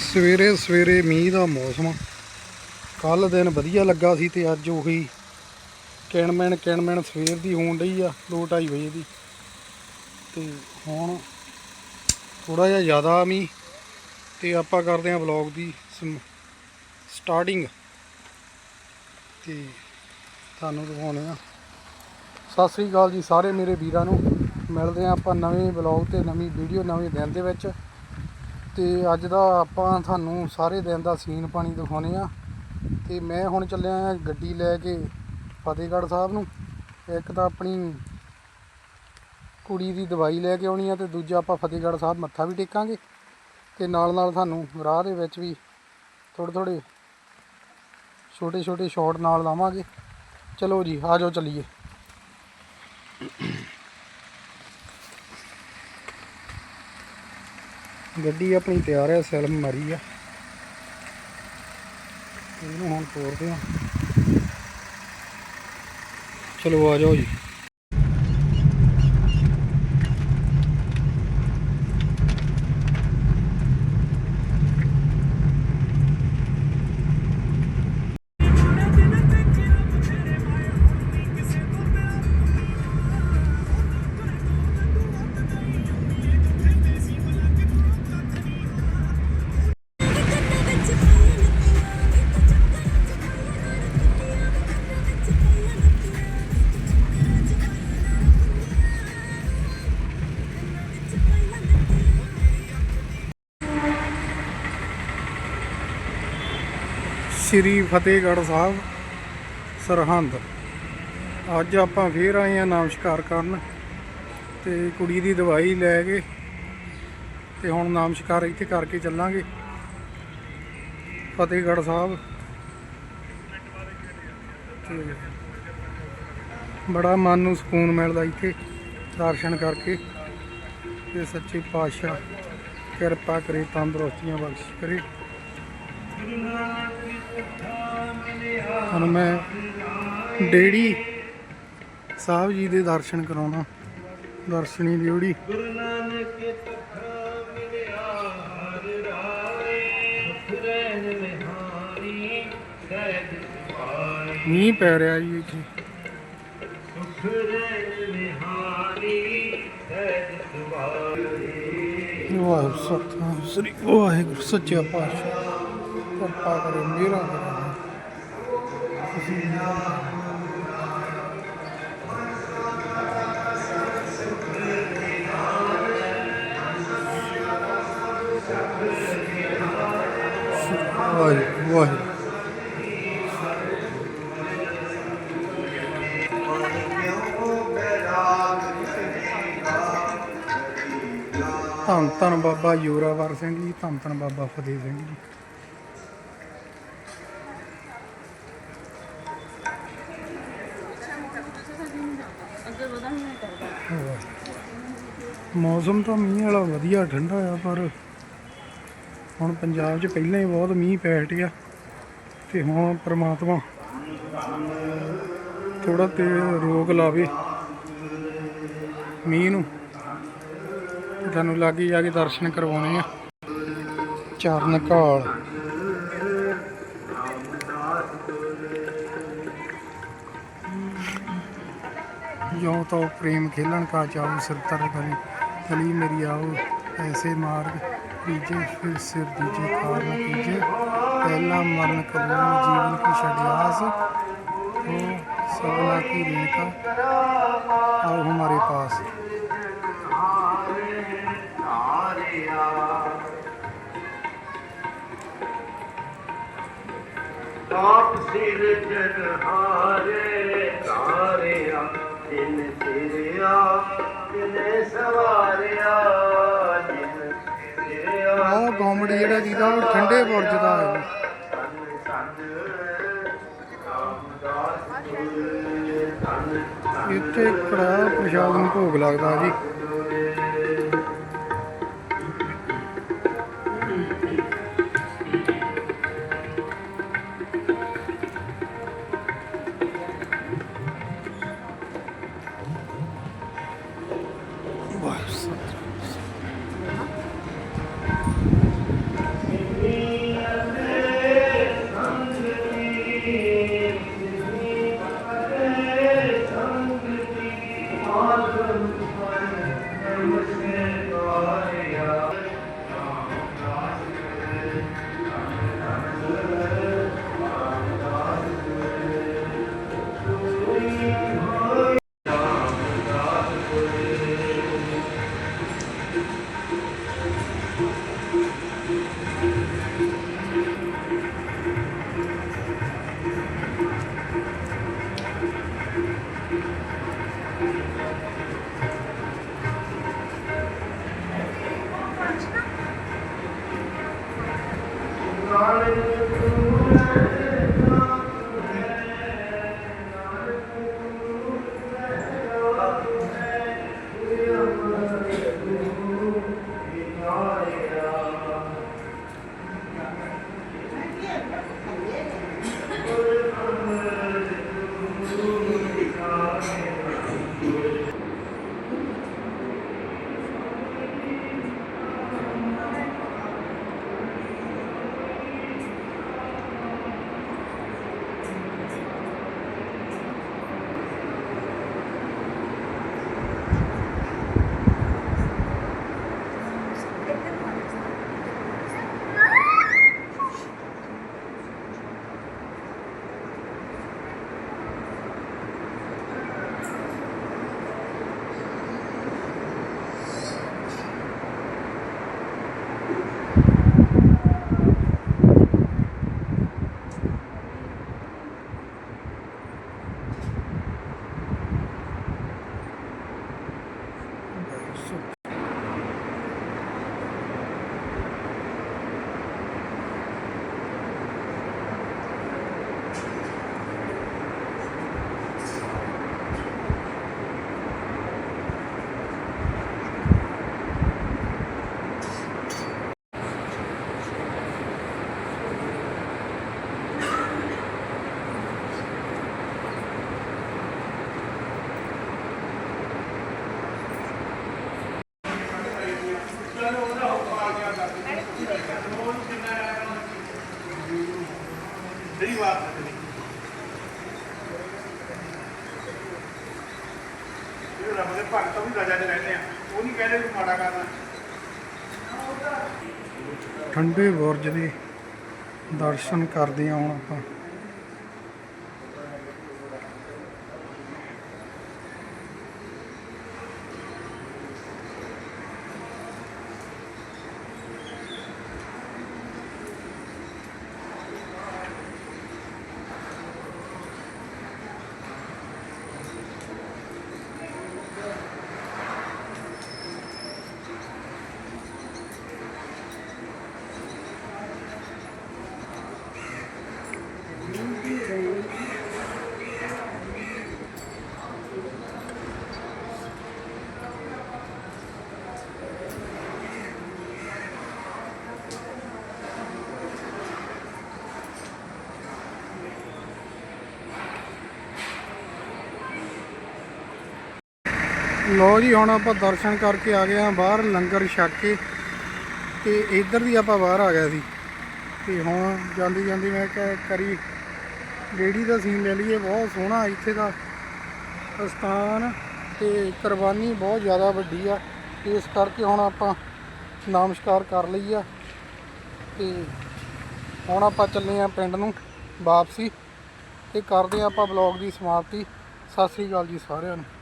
ਸਵੇਰੇ ਸਵੇਰੇ ਮੀਂਹ ਦਾ ਮੌਸਮ ਕੱਲ ਦਿਨ ਵਧੀਆ ਲੱਗਾ ਸੀ ਤੇ ਅੱਜ ਉਹੀ ਕਿਣਮਣ ਕਿਣਮਣ ਸਵੇਰ ਦੀ ਹੋਣ ਡਈ ਆ 2:30 ਵਜੇ ਦੀ। ਤੇ ਹੁਣ ਥੋੜਾ ਜਿਹਾ ਜ਼ਿਆਦਾ ਮੀਂਹ ਤੇ ਆਪਾਂ ਕਰਦੇ ਹਾਂ ਵਲੌਗ ਦੀ ਸਟਾਰਟਿੰਗ ਤੇ ਤੁਹਾਨੂੰ ਦਿਖਾਉਣੇ ਆ ਸਤਿ ਸ੍ਰੀ ਅਕਾਲ ਜੀ ਸਾਰੇ ਮੇਰੇ ਵੀਰਾਂ ਨੂੰ। ਮਿਲਦੇ ਆ ਆਪਾਂ ਨਵੇਂ ਵਲੌਗ ਤੇ ਨਵੀਂ ਵੀਡੀਓ ਨਵੇਂ ਦਿਨ ਦੇ ਵਿੱਚ। ਤੇ ਅੱਜ ਦਾ ਆਪਾਂ ਤੁਹਾਨੂੰ ਸਾਰੇ ਦਿਨ ਦਾ ਸੀਨ ਪਾਣੀ ਦਿਖਾਉਣੇ ਆ। ਤੇ ਮੈਂ ਹੁਣ ਚੱਲਿਆ ਆ ਗੱਡੀ ਲੈ ਕੇ ਫਤਿਹਗੜ੍ਹ ਸਾਹਿਬ ਨੂੰ। ਇੱਕ ਤਾਂ ਆਪਣੀ ਕੁੜੀ ਦੀ ਦਵਾਈ ਲੈ ਕੇ ਆਉਣੀ ਆ ਤੇ ਦੂਜਾ ਆਪਾਂ ਫਤਿਹਗੜ੍ਹ ਸਾਹਿਬ ਮੱਥਾ ਵੀ ਟੇਕਾਂਗੇ। ਤੇ ਨਾਲ ਨਾਲ ਤੁਹਾਨੂੰ ਰਾਹ ਦੇ ਵਿੱਚ ਵੀ ਥੋੜ੍ਹੇ ਥੋੜ੍ਹੇ ਛੋਟੇ ਛੋਟੇ ਸ਼ਾਟ ਨਾਲ ਲਾਵਾਂਗੇ। ਚਲੋ ਜੀ, ਆ ਜਾਓ ਚੱਲੀਏ। ਗੱਡੀ ਆਪਣੀ ਤਿਆਰ ਹੈ ਸੈਲਮ ਮਾਰੀ ਆ। ਇਹਨੂੰ ਹੁਣ ਤੋਰਦੇ ਆ। ਚਲੋ ਆ ਜਾਓ ਜੀ। ਸ੍ਰੀ ਫਤਿਹਗੜ੍ਹ ਸਾਹਿਬ, ਸਰਹੰਦ। ਅੱਜ ਆਪਾਂ ਫੇਰ ਆਏ ਆ ਨਮਸਕਾਰ ਕਰਨ ਤੇ ਕੁੜੀ ਦੀ ਦਵਾਈ ਲੈ ਕੇ ਤੇ ਹੁਣ ਨਮਸਕਾਰ ਇੱਥੇ ਕਰਕੇ ਚੱਲਾਂਗੇ। ਫਤਿਹਗੜ੍ਹ ਸਾਹਿਬ। ਤੇ ਬੜਾ ਮਨ ਨੂੰ ਸਕੂਨ ਮਿਲਦਾ ਇੱਥੇ ਦਰਸ਼ਨ ਕਰਕੇ ਤੇ ਸੱਚੇ ਪਾਤਸ਼ਾਹ ਕਿਰਪਾ ਕਰੇ, ਤੰਦਰੁਸਤੀਆਂ ਬਖਸ਼ ਕਰੇ। ਹੁਣ ਮੈਂ ਡੇੜੀ ਸਾਹਿਬ ਜੀ ਦੇ ਦਰਸ਼ਨ ਕਰਾਉਣਾ। ਦਰਸ਼ਨੀ ਡਿਊੜੀ ਮੀਂਹ ਪੈ ਰਿਹਾ ਜੀ ਇੱਥੇ। ਵਾਹਿਗੁਰੂ ਸਤਿਨਾਮ। ਸ੍ਰੀ ਵਾਹਿਗੁਰੂ ਸੱਚਾ ਪਾਤਸ਼ਾਹ। ਕਿਰਪਾ ਕਰੇ ਮੇਰਾ ਕਰੇ। ਵਾਹਿਗੁਰੂ ਵਾਹਿਗੁਰੂ ਧੰਨ ਧੰਨ ਬਾਬਾ ਯੋਰਾਵਰ ਸਿੰਘ ਜੀ ਧੰਨ ਧੰਨ ਬਾਬਾ ਫਤਿਹ ਸਿੰਘ ਜੀ। ਮੌਸਮ ਤਾਂ ਮੀਂਹ ਵਾਲਾ ਵਧੀਆ, ਠੰਡਾ ਆ, ਪਰ ਹੁਣ ਪੰਜਾਬ 'ਚ ਪਹਿਲਾਂ ਹੀ ਬਹੁਤ ਮੀਂਹ ਪੈ ਹਟਿਆ ਤੇ ਹੁਣ ਪ੍ਰਮਾਤਮਾ ਥੋੜਾ ਤੇ ਰੋਕ ਲਾਵੇ ਮੀਂਹ ਨੂੰ। ਤੇ ਤੁਹਾਨੂੰ ਲਾਗੇ ਜਾ ਕੇ ਦਰਸ਼ਨ ਕਰਵਾਉਣੇ ਆ। ਚਰਨ ਘਾਲ। ਜੋ ਤੋ ਪ੍ਰੇਮ ਖੇਲਣ ਕਾ ਚਾਉ ਸਿਰ ਤਰ ਗਲੀ ਗਲੀ ਮੇਰੀ ਆਓ। ਐਸੇ ਮਾਰਗ ਪੀਜੇ ਫਿਰ ਸਿਰ ਦੀਜੇ ਖਾਰ ਨਾ ਪੀਜੇ ਪਹਿਲਾ ਮਰਨ ਕਲੂਨ ਜੀਵਨ ਕੀ ਸ਼ਗਲਾਸ ਹੋ ਸਭਨਾ ਕੀ ਰੇਖਾ ਆਓ ਹਮਾਰੇ ਪਾਸ। ਆਪ ਸਿਰ ਜਨ ਹਾਰੇ ਹਾਰਿਆ ਜਿਨ ਸਿਰਿਆ ਜਿਨ ਸਵਾਰਿਆ ਆਹ ਗੌਮੜੀ ਜਿਹੜਾ ਜਿਹਦਾ ਉਹ ਠੰਡੇ ਬੁਰਜ ਦਾ ਹੈ ਇੱਥੇ ਕੜਾ ਪ੍ਰਸ਼ਾਦ ਨੂੰ ਭੋਗ ਲੱਗਦਾ ਜੀ। Hallelujah. ਸਹੀ ਬਾਤ ਹੈ ਇਹ ਰੱਬ ਦੇ ਭਗਤ ਵੀ ਰਜਾ ਦੇ ਰਹਿੰਦੇ ਆ ਉਹ ਨਹੀਂ ਕਹਿੰਦੇ ਵੀ ਮਾੜਾ ਕਰਨਾ ਠੰਡੇ ਬੁਰਜ ਦੇ ਦਰਸ਼ਨ ਕਰਦੇ ਹਾਂ ਹੁਣ ਆਪਾਂ। ਲੋ ਜੀ, ਹੁਣ ਆਪਾਂ ਦਰਸ਼ਨ ਕਰਕੇ ਆ ਗਏ ਆ ਬਾਹਰ, ਲੰਗਰ ਛਕ ਕੇ ਤੇ ਇੱਧਰ ਦੀ ਆਪਾਂ ਬਾਹਰ ਆ ਗਏ ਸੀ। ਤੇ ਹੁਣ ਜਾਂਦੀ ਜਾਂਦੀ ਮੈਂ ਕਿਹਾ ਕਰੀ ਰੇੜੀ ਦਾ ਸੀਨ ਲੈ ਲਈਏ, ਬਹੁਤ ਸੋਹਣਾ ਇੱਥੇ ਦਾ ਸਥਾਨ ਤੇ ਕੁਰਬਾਨੀ ਬਹੁਤ ਜ਼ਿਆਦਾ ਵੱਡੀ ਆ। ਇਸ ਕਰਕੇ ਹੁਣ ਆਪਾਂ ਨਮਸਕਾਰ ਕਰ ਲਈ ਆ। ਤੇ ਹੁਣ ਆਪਾਂ ਚੱਲੇ ਆ ਪਿੰਡ ਨੂੰ ਵਾਪਸੀ ਤੇ ਕਰਦੇ ਆ ਆਪਾਂ ਬਲੌਗ ਦੀ ਸਮਾਪਤੀ। ਸਤਿ ਸ੍ਰੀ ਅਕਾਲ ਜੀ ਸਾਰਿਆਂ ਨੂੰ।